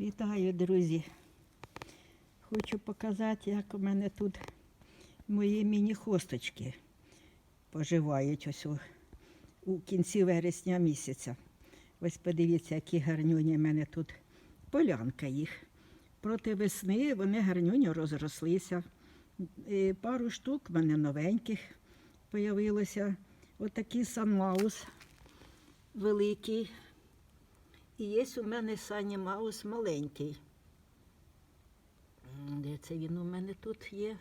Вітаю, друзі. Хочу показати, як у мене тут мої міні-хосточки поживають ось у, у кінці вересня місяця. Ось подивіться, які гарнюні в мене тут полянка їх. Проти весни вони гарнюньо розрослися. І пару штук в мене новеньких появилося. Отакий санмаус великий. І є у мене Сані Маус маленький. Де це він у мене тут є?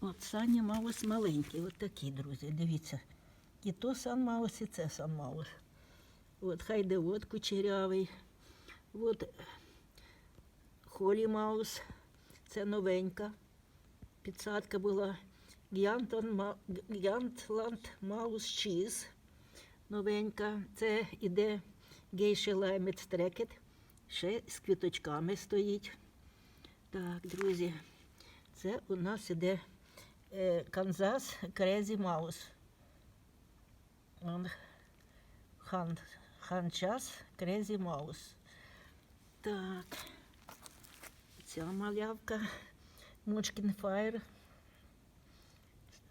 От Сані Маус маленький, от такий, друзі. Дивіться. І то Сан Маус, і це Сан Маус. От хай де от кучерявий. От Холі Маус. Це новенька. Підсадка була Ма- Маус Чіз. Новенька. Це іде гейше лаймет стрекет. Ще з квіточками стоїть. Так, друзі, це у нас іде е, Канзас Крезі Маус. Хан, ханчас Крезі Маус. Так. Ця малявка Мучкін Фаєр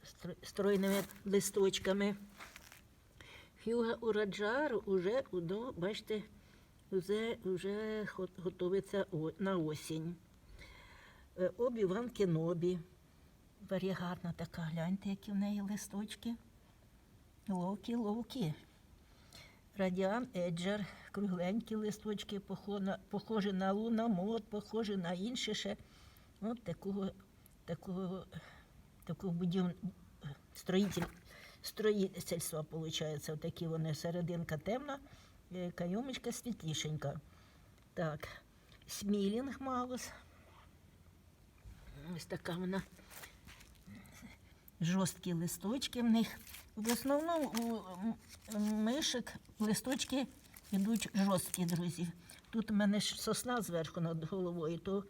з стройними листочками. Хюга Ураджар уже, ну, бачите, вже, вже готується на осінь. Е, Обі-Ван Кенобі. Варігарна така, гляньте, які в неї листочки. Ловкі, ловкі. Радіан Еджер, кругленькі листочки, похо- похожі на лунамот, похожі на інші ще. От такого, такого, такого будів... строїтель, строїтельства, виходить. Отакі вони серединка темна, е, кайомочка світлішенька. Так, смілінг маус. Ось така вона. Жорсткі листочки в них. В основному у мишок листочки йдуть жорсткі, друзі. Тут у мене ж сосна зверху над головою, то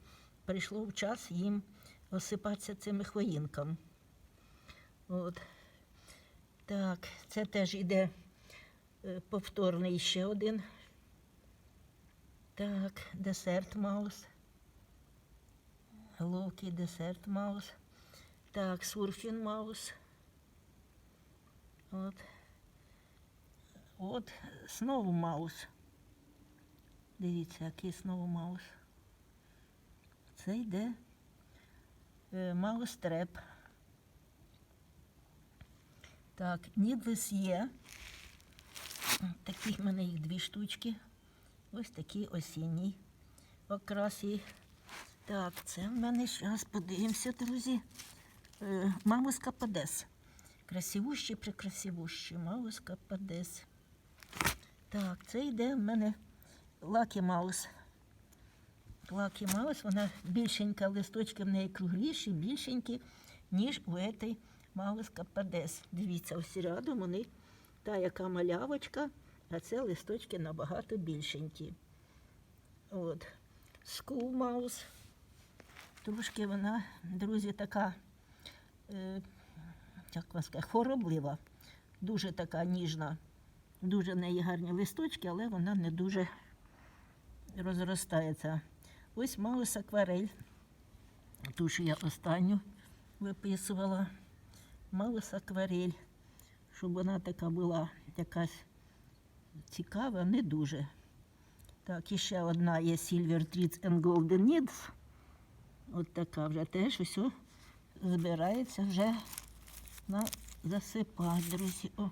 прийшло в час їм осипатися цими хвоїнками. От. Так, це теж іде е, повторний ще один. Так, десерт маус. Ловкий десерт маус. Так, сурфін маус. От. От знову маус. Дивіться, який знову маус. Це йде е, маус треп. Так, Нідлес є. Таких в мене їх дві штучки. Ось такий осінній окрас їх. Так, це в мене зараз подивимося, друзі. Е, Маус Кападес. Красивущий, прекрасивущий. Маус Кападес. Так, це йде в мене Лакі Маус. Лакі Маус, вона більшенька, листочки в неї кругліші, більшенькі, ніж у этой Маус Кападес. Дивіться, ось рядом вони та яка малявочка, а це листочки набагато більшенькі. От. Mouse. Трошки вона, друзі, така, е, як вам сказати, хвороблива, дуже така ніжна, дуже в неї гарні листочки, але вона не дуже розростається. Ось Маус Акварель. Ту, що я останню виписувала. Маус Акварель. Щоб вона така була якась цікава, не дуже. Так, і ще одна є Silver Treats and Golden Needs. От така вже теж усе збирається вже на засипати, друзі. О,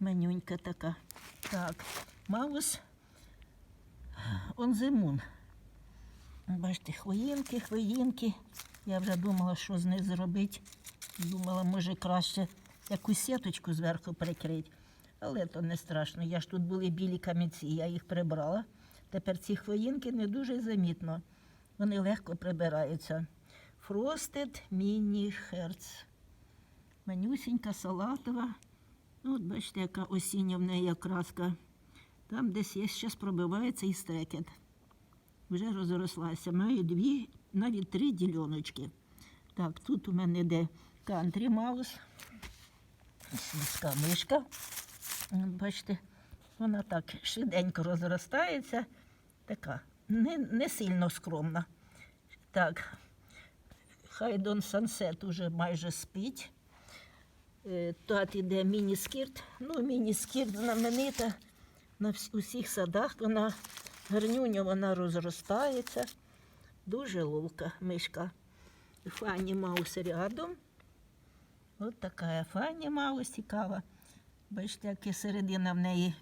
менюнька така. Так, Маус the. Бачите, хвоїнки, хвоїнки. Я вже думала, що з них зробити. Думала, може краще якусь сіточку зверху прикрити. Але то не страшно. Я ж тут були білі камінці, я їх прибрала. Тепер ці хвоїнки не дуже замітно. Вони легко прибираються. Frosted Mini Hertz. Манюсінька, салатова. Ну, от бачите, яка осіння в неї окраска. Там десь є, зараз пробивається і стрекет. Вже розрослася. Маю дві, навіть три діляночки. Так, тут у мене йде Country Mouse. Сільська мишка. Бачите, вона так швиденько розростається, така не, не сильно скромна. Так, Хайдон Сансет уже майже спить. Е, Тут іде міні-скірт. Ну, міні-скірт знаменита на усіх садах. Вона гарнюня, вона розростається. Дуже ловка мишка. Фанні Маус рядом. От така Фанні Маус цікава. Бачите, яка середина в неї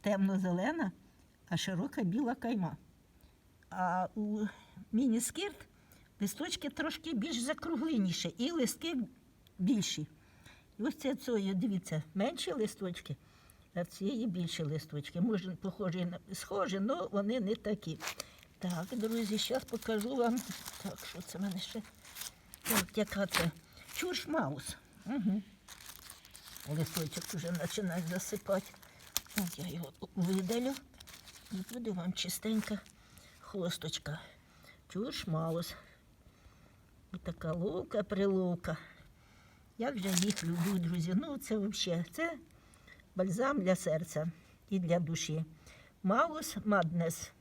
темно-зелена, а широка біла кайма. А у міні-скірт листочки трошки більш закругленіші і листки більші. І ось це цієї, дивіться, менші листочки, а в цієї більші листочки. Може, похожі схожі, але вони не такі. Так, друзі, зараз покажу вам. Так, що це в мене ще? Так, яка це? Чуршмаус. Угу. Листочок вже починає засипати. От я його видалю. І буде вам чистенька хвосточка. Чуршмаус. І така ловка приловка. Як же їх люблю, друзі. Ну, це взагалі це бальзам для серця і для душі. Маус Маднес.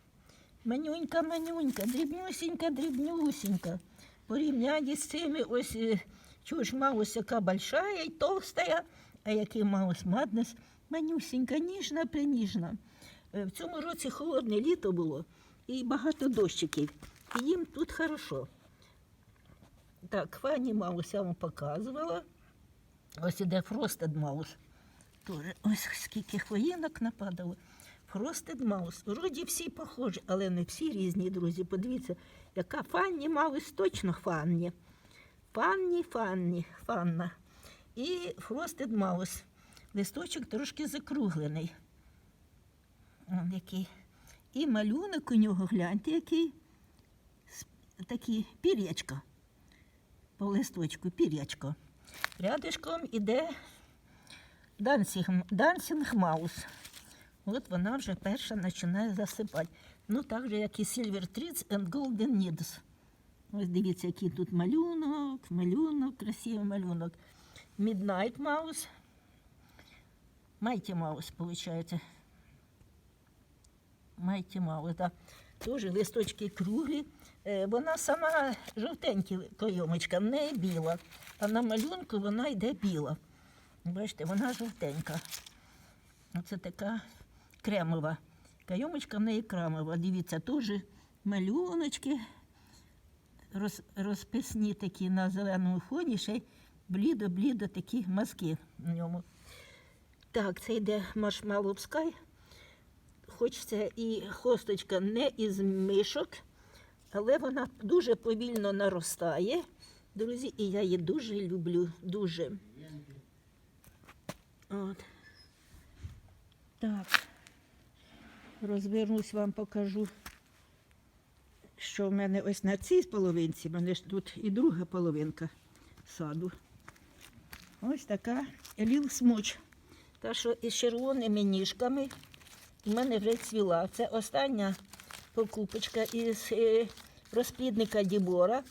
Манюнька, манюнька, дрібнюсінька, дрібнюсінька. Порівнянні з цими ось е, чуж маус, яка большая і толстая, а який маус Маднес, манюсінька, ніжна, приніжна. Е, В цьому році холодне літо було і багато дощиків. І їм тут хорошо. Так, Фанні Маус я вам показувала. Ось іде Фростед Маус. Тоже ось скільки хвоїнок нападало. Фростед Маус. Вроді всі похожі, але не всі різні, друзі. Подивіться, яка Фанні Маус точно Фанні. Фанні, Фанні, Фанна. І Фростед Маус. Листочок трошки закруглений. Он який. І малюнок у нього, гляньте, який. Такі пір'ячка. По листочку, пір'ячко. Рядишком іде Дансінг Маус. От вона вже перша починає засипати. Ну, так же, як і Silver Trees and Golden Needs. Ось дивіться, який тут малюнок, малюнок, красивий малюнок. Midnight Mouse. Mighty Mouse, виходить. Mighty Mouse, так. Теж листочки круглі. Е, Вона сама жовтенька кайомочка, в неї біла. А на малюнку вона йде біла. Бачите, вона жовтенька. Оце така кремова. Кайомочка в неї кремова. Дивіться, теж малюночки роз, розписні такі на зеленому фоні, ще блідо-блідо такі мазки в ньому. Так, це йде маршмеллоу скай. Хоч і хосточка не із мишок, але вона дуже повільно наростає. Друзі, і я її дуже люблю. Дуже. От. Так. Розвернусь вам покажу, що в мене ось на цій половинці, в мене ж тут і друга половинка саду. Ось така ліл смоч. Та, що із червоними ніжками в мене вже цвіла. Це остання покупочка із е, розплідника Дібора.